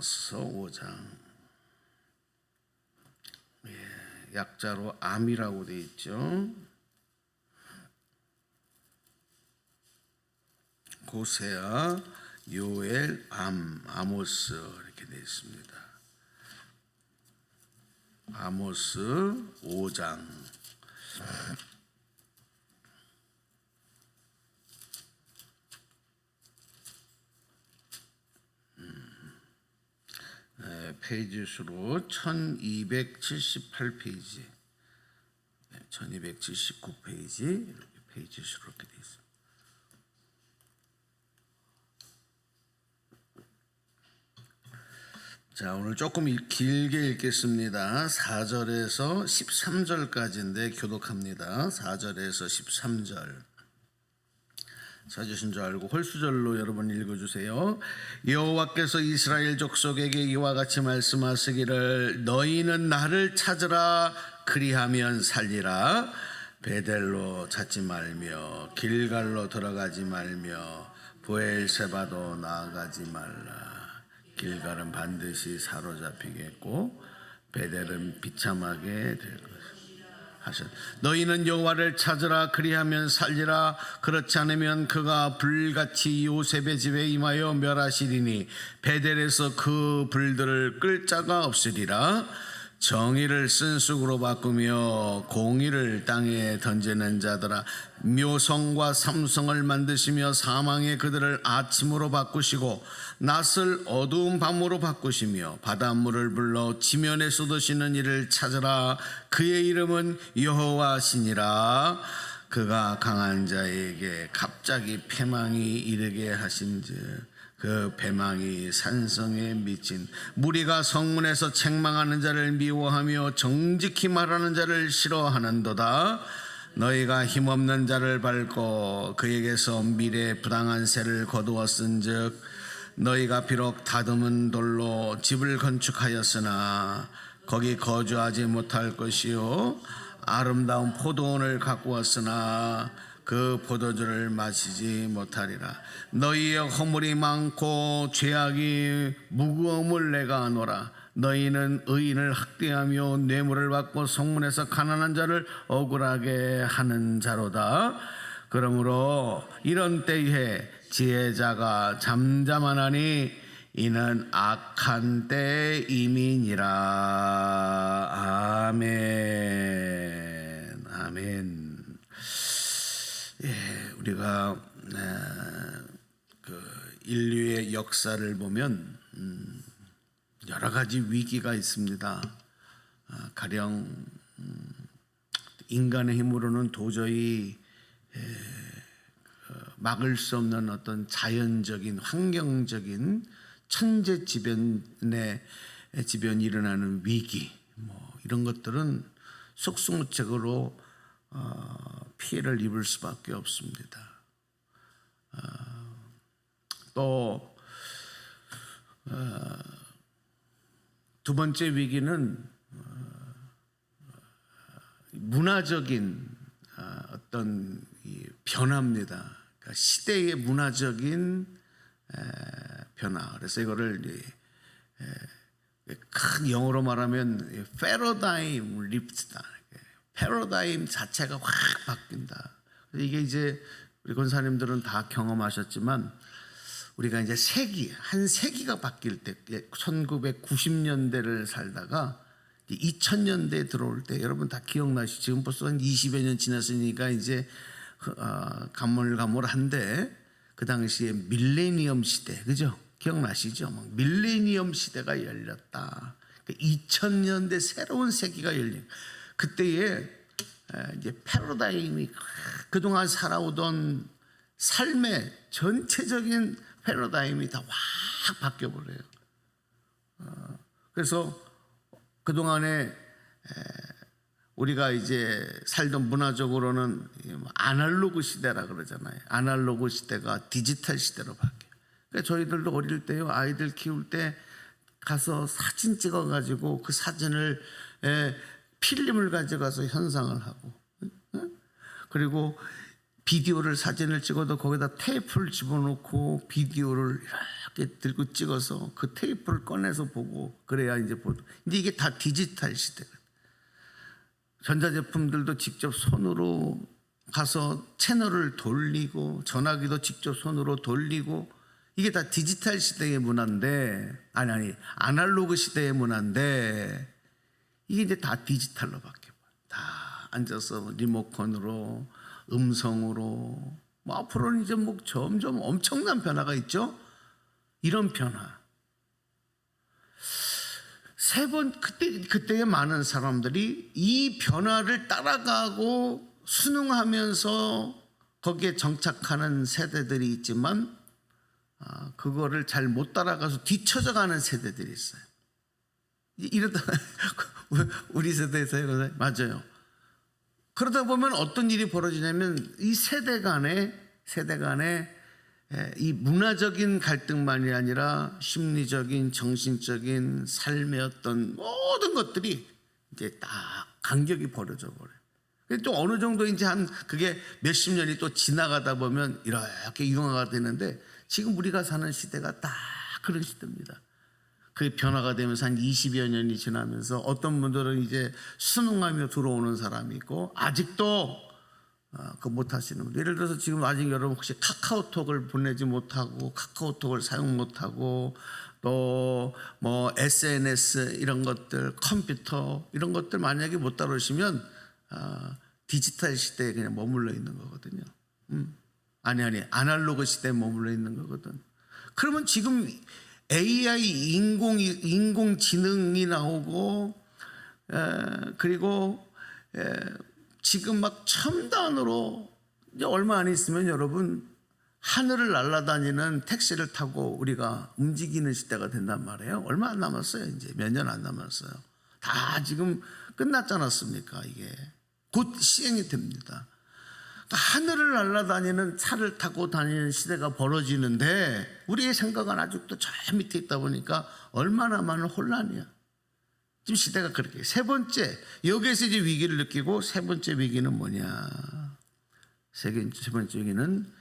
아모스서 5장. 예, 약자로 암이라고 돼 있죠. 고세아, 요엘, 암, 아모스 이렇게 되어 있습니다. 아모스 5장. 네, 페이지 수로 1278페이지. 1279페이지 이렇게 페이지 수로 이렇게 되어 있습니다. 자, 오늘 조금 이- 길게 읽겠습니다. 4절에서 13절까지인데 교독합니다. 4절에서 13절. 찾으신 줄 알고 홀수절로 여러분 읽어주세요. 여호와께서 이스라엘 족속에게 이와 같이 말씀하시기를 너희는 나를 찾으라 그리하면 살리라 베델로 찾지 말며 길갈로 들어가지 말며 보엘세바도 나아가지 말라 길갈은 반드시 사로잡히겠고 베델은 비참하게 될. 하셨. 너희는 여호와를 찾으라 그리하면 살리라 그렇지 않으면 그가 불같이 요셉의 집에 임하여 멸하시리니 베델에서 그 불들을 끌 자가 없으리라 정의를 쓴쑥으로 바꾸며 공의를 땅에 던지는 자들아 묘성과 삼성을 만드시며 사망의 그들을 아침으로 바꾸시고 낯을 어두운 밤으로 바꾸시며 바닷물을 불러 지면에 쏟으시는 이를 찾으라. 그의 이름은 여호와시니라. 그가 강한 자에게 갑자기 패망이 이르게 하신즉 그 배망이 산성에 미친 무리가 성문에서 책망하는 자를 미워하며 정직히 말하는 자를 싫어하는도다. 너희가 힘없는 자를 밟고 그에게서 미래 부당한 새를 거두었은즉 너희가 비록 다듬은 돌로 집을 건축하였으나 거기 거주하지 못할 것이요. 아름다운 포도원을 갖고 왔으나 그 포도주를 마시지 못하리라. 너희의 허물이 많고 죄악이 무거움을 내가 아노라. 너희는 의인을 학대하며 뇌물을 받고 성문에서 가난한 자를 억울하게 하는 자로다. 그러므로 이런 때에 지혜자가 잠잠하나니 이는 악한 때이민이라. 아멘 아멘 예, 우리가 에, 그 인류의 역사를 보면 음, 여러 가지 위기가 있습니다. 아, 가령 음, 인간의 힘으로는 도저히 에, 그 막을 수 없는 어떤 자연적인 환경적인 천재 지변의 지변이 일어나는 위기 뭐 이런 것들은 속수무책으로 어, 피해를 입을 수밖에 없습니다. 어, 또 어, 두 번째 위기는 어, 문화적인 어, 어떤 이 변화입니다. 그러니까 시대의 문화적인 에, 변화. 그래서 이거를 큰 영어로 말하면 패러다임 리프트다. 패러다임 자체가 확 바뀐다. 이게 이제 우리 권사님들은 다 경험하셨지만 우리가 이제 세기 한 세기가 바뀔 때 1990년대를 살다가 2000년대 들어올 때 여러분 다 기억나시죠? 지금 벌써 한 20여 년 지났으니까 이제 어, 가물가물한데 그 당시에 밀레니엄 시대 그죠? 기억나시죠? 막 밀레니엄 시대가 열렸다. 2000년대 새로운 세기가 열린 그때에 에, 이제 패러다임이 그동안 살아오던 삶의 전체적인 패러다임이 다 확 바뀌어 버려요. 어, 그래서 그 동안에 우리가 이제 살던 문화적으로는 뭐 아날로그 시대라 그러잖아요. 아날로그 시대가 디지털 시대로 바뀌어요. 그러니까 저희들도 어릴 때요 아이들 키울 때 가서 사진 찍어가지고 그 사진을 에, 필름을 가져가서 현상을 하고 응? 그리고 비디오를 사진을 찍어도 거기다 테이프를 집어넣고 비디오를 이렇게 들고 찍어서 그 테이프를 꺼내서 보고 그래야 이제 보도. 근데 이게 다 디지털 시대가. 전자제품들도 직접 손으로 가서 채널을 돌리고 전화기도 직접 손으로 돌리고 이게 다 디지털 시대의 문화인데 아니 아니 아날로그 시대의 문화인데 이게 이제 다 디지털로 바뀌어 다 앉아서 리모컨으로 음성으로 뭐 앞으로는 이제 뭐 점점 엄청난 변화가 있죠. 이런 변화. 세 번 그때 그때의 많은 사람들이 이 변화를 따라가고 순응하면서 거기에 정착하는 세대들이 있지만 아, 그거를 잘 못 따라가서 뒤쳐져 가는 세대들이 있어요. 이- 이러다 우리 세대에서 이러다 맞아요. 그러다 보면 어떤 일이 벌어지냐면 이 세대 간에 세대 간에 에, 이 문화적인 갈등만이 아니라 심리적인 정신적인 삶의 어떤 모든 것들이 이제 딱 간격이 벌어져 버려요. 또 어느 정도 이제 한 그게 몇십 년이 또 지나가다 보면 이렇게 융화가 되는데 지금 우리가 사는 시대가 딱 그런 시대입니다. 그 변화가 되면서 한 20여 년이 지나면서 어떤 분들은 이제 순응하며 들어오는 사람이 있고 아직도 어, 그 못하시는 분들 예를 들어서 지금 아직 여러분 혹시 카카오톡을 보내지 못하고 카카오톡을 사용 못하고 또 뭐 SNS 이런 것들 컴퓨터 이런 것들 만약에 못 다루시면 어, 디지털 시대에 그냥 머물러 있는 거거든요. 음. 아니 아니 아날로그 시대에 머물러 있는 거거든. 그러면 지금 AI 인공 인공지능이 나오고 에, 그리고 에, 지금 막 첨단으로 얼마 안 있으면 여러분 하늘을 날아다니는 택시를 타고 우리가 움직이는 시대가 된단 말이에요. 얼마 안 남았어요. 이제 몇 년 안 남았어요. 다 지금 끝났지 않았습니까? 이게 곧 시행이 됩니다. 하늘을 날아다니는 차를 타고 다니는 시대가 벌어지는데 우리의 생각은 아직도 저 밑에 있다 보니까 얼마나 많은 혼란이야. 지금 시대가 그렇게 세 번째 여기에서 이제 위기를 느끼고 세 번째 위기는 뭐냐? 세, 개- 세 번째 위기는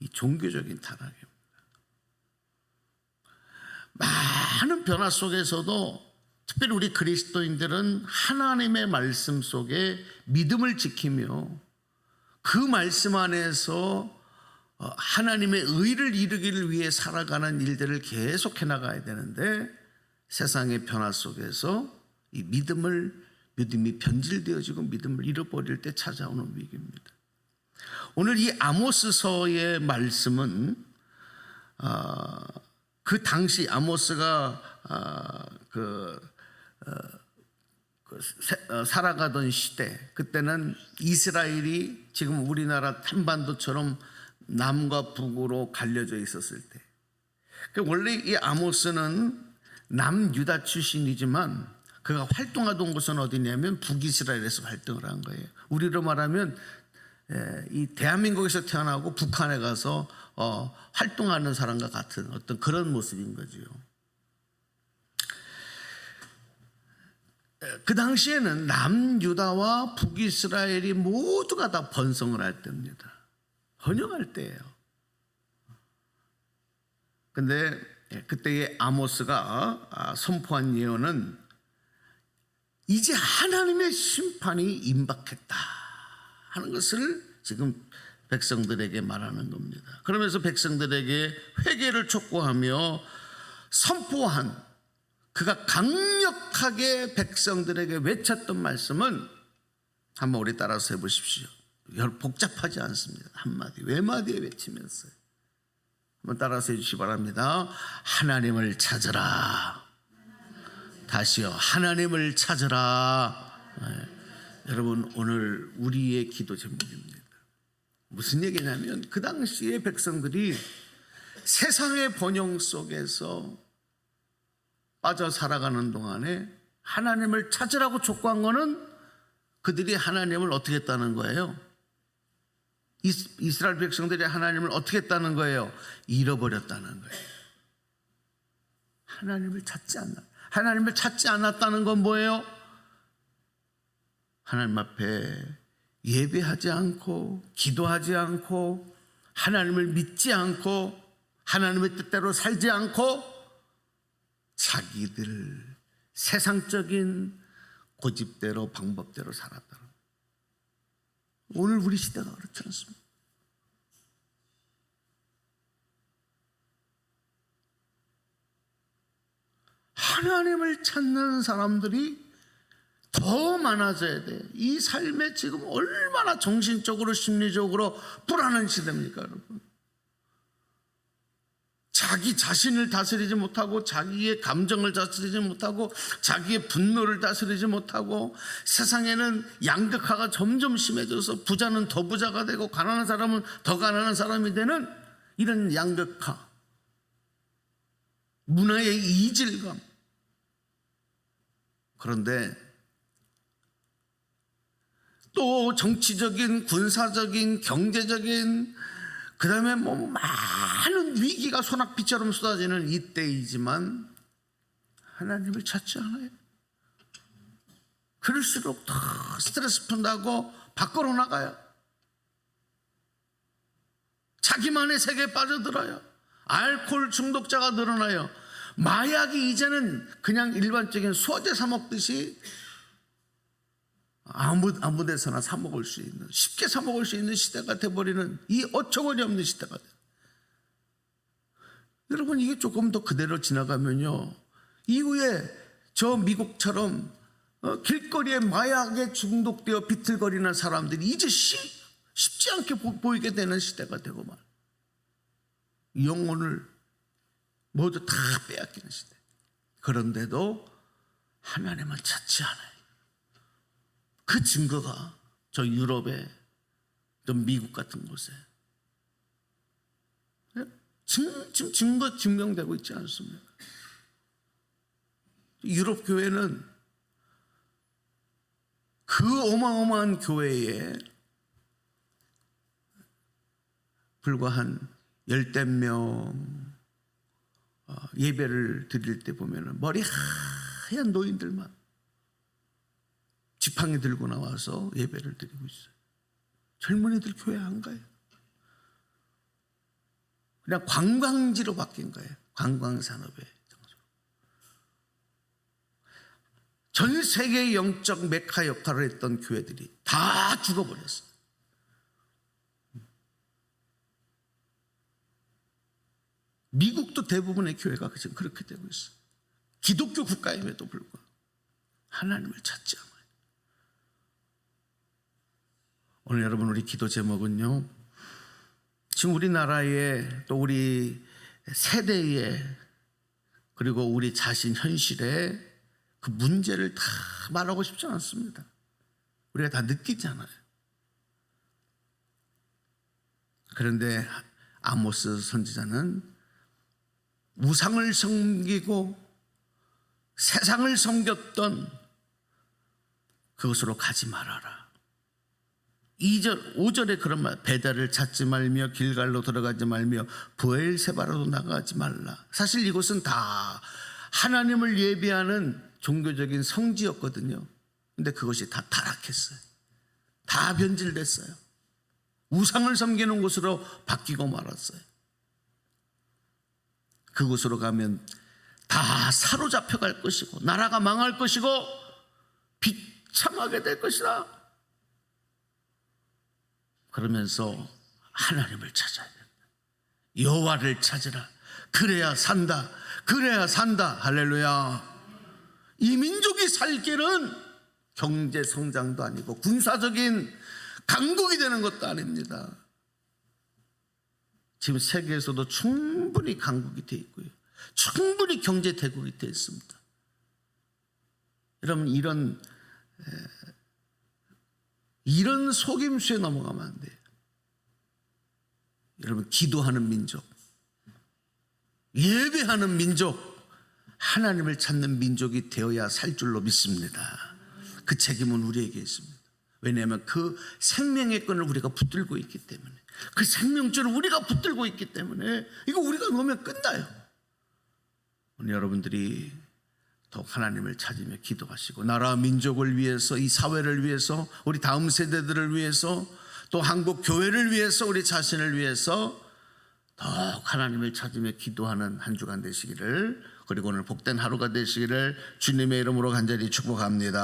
이 종교적인 타락입니다. 많은 변화 속에서도 특별히 우리 그리스도인들은 하나님의 말씀 속에 믿음을 지키며 그 말씀 안에서 어, 하나님의 의를 이루기를 위해 살아가는 일들을 계속 해 나가야 되는데 세상의 변화 속에서 이 믿음을 믿음이 변질되어지고 믿음을 잃어버릴 때 찾아오는 위기입니다. 오늘 이 아모스서의 말씀은 어, 그 당시 아모스가 어, 그, 어, 살아가던 시대 그때는 이스라엘이 지금 우리나라 한반도처럼 남과 북으로 갈려져 있었을 때그 원래 이 아모스는 남유다 출신이지만 그가 활동하던 곳은 어디냐면 북이스라엘에서 활동을 한 거예요. 우리로 말하면 에, 이 대한민국에서 태어나고 북한에 가서 어, 활동하는 사람과 같은 어떤 그런 모습인 거지요. 그 당시에는 남유다와 북이스라엘이 모두가 다 번성을 할 때입니다. 번영할 때예요. 근데 예, 그때의 아모스가 아, 선포한 예언은 이제 하나님의 심판이 임박했다 하는 것을 지금 백성들에게 말하는 겁니다. 그러면서 백성들에게 회개를 촉구하며 선포한 그가 강력하게 백성들에게 외쳤던 말씀은 한번 우리 따라서 해보십시오. 열 복잡하지 않습니다. 한마디 외마디에 외치면서요. 한번 따라서 해주시기 바랍니다. 하나님을 찾으라. 다시요. 하나님을 찾으라. 네. 여러분 오늘 우리의 기도 제목입니다. 무슨 얘기냐면 그 당시의 백성들이 세상의 번영 속에서 빠져 살아가는 동안에 하나님을 찾으라고 촉구한 거는 그들이 하나님을 어떻게 했다는 거예요? 이스- 이스라엘 백성들이 하나님을 어떻게 했다는 거예요? 잃어버렸다는 거예요. 하나님을 찾지 않나. 하나님을 찾지 않았다는 건 뭐예요? 하나님 앞에 예배하지 않고 기도하지 않고 하나님을 믿지 않고 하나님의 뜻대로 살지 않고 자기들 세상적인 고집대로 방법대로 살았다. 오늘 우리 시대가 그렇지 않습니다. 하나님을 찾는 사람들이 더 많아져야 돼. 이 삶에 지금 얼마나 정신적으로 심리적으로 불안한 시대입니까, 여러분? 자기 자신을 다스리지 못하고 자기의 감정을 다스리지 못하고 자기의 분노를 다스리지 못하고 세상에는 양극화가 점점 심해져서 부자는 더 부자가 되고 가난한 사람은 더 가난한 사람이 되는 이런 양극화. 문화의 이질감. 그런데 또 정치적인 군사적인 경제적인 그 다음에 뭐 많은 위기가 소낙비처럼 쏟아지는 이때이지만 하나님을 찾지 않아요. 그럴수록 더 스트레스 푼다고 밖으로 나가요. 자기만의 세계에 빠져들어요. 알코올 중독자가 늘어나요. 마약이 이제는 그냥 일반적인 소재 사 먹듯이 아무 아무 데서나 사 먹을 수 있는 쉽게 사 먹을 수 있는 시대가 돼 버리는 이 어처구니 없는 시대가 돼. 여러분 이게 조금 더 그대로 지나가면요 이후에 저 미국처럼 어, 길거리에 마약에 중독되어 비틀거리는 사람들이 이제 쉽, 쉽지 않게 보, 보이게 되는 시대가 되고 말. 영혼을 모두 다 빼앗기는 시대. 그런데도 하나님은 찾지 않아요. 그 증거가 저 유럽에 또 미국 같은 곳에 지금, 지금 증거 증명되고 있지 않습니까? 유럽 교회는 그 어마어마한 교회에 불과 한 열댓 명 어, 예배를 드릴 때 보면은 머리 하얀 노인들만 지팡이 들고 나와서 예배를 드리고 있어요. 젊은이들 교회 안 가요. 그냥 관광지로 바뀐 거예요. 관광산업의 장소. 전 세계의 영적 메카 역할을 했던 교회들이 다 죽어버렸어요. 미국도 대부분의 교회가 지금 그렇게 되고 있어요. 기독교 국가임에도 불구하고 하나님을 찾지 않아요. 오늘 여러분 우리 기도 제목은요. 지금 우리나라에 또 우리 세대에 그리고 우리 자신 현실에 그 문제를 다 말하고 싶지 않습니다. 우리가 다 느끼잖아요. 그런데 아모스 선지자는 우상을 섬기고 세상을 섬겼던 그것으로 가지 말아라. 2절, 5절에 그런 말, 배달을 찾지 말며 길갈로 들어가지 말며 부엘세바로도 나가지 말라. 사실 이곳은 다 하나님을 예배하는 종교적인 성지였거든요. 근데 그것이 다 타락했어요. 다 변질됐어요. 우상을 섬기는 곳으로 바뀌고 말았어요. 그곳으로 가면 다 사로잡혀 갈 것이고, 나라가 망할 것이고, 비참하게 될 것이다. 그러면서 하나님을 찾아야 된다. 여호와를 찾으라. 그래야 산다. 그래야 산다. 할렐루야. 이 민족이 살 길은 경제 성장도 아니고 군사적인 강국이 되는 것도 아닙니다. 지금 세계에서도 충분히 강국이 되어 있고요. 충분히 경제 대국이 되어 있습니다. 여러분 이런 이런 속임수에 넘어가면 안 돼요. 여러분, 기도하는 민족, 예배하는 민족, 하나님을 찾는 민족이 되어야 살 줄로 믿습니다. 그 책임은 우리에게 있습니다. 왜냐하면 그 생명의 끈을 우리가 붙들고 있기 때문에, 그 생명줄을 우리가 붙들고 있기 때문에, 이거 우리가 놓으면 끝나요. 오늘 여러분들이 더욱 하나님을 찾으며 기도하시고 나라 민족을 위해서 이 사회를 위해서 우리 다음 세대들을 위해서 또 한국 교회를 위해서 우리 자신을 위해서 더욱 하나님을 찾으며 기도하는 한 주간 되시기를 그리고 오늘 복된 하루가 되시기를 주님의 이름으로 간절히 축복합니다.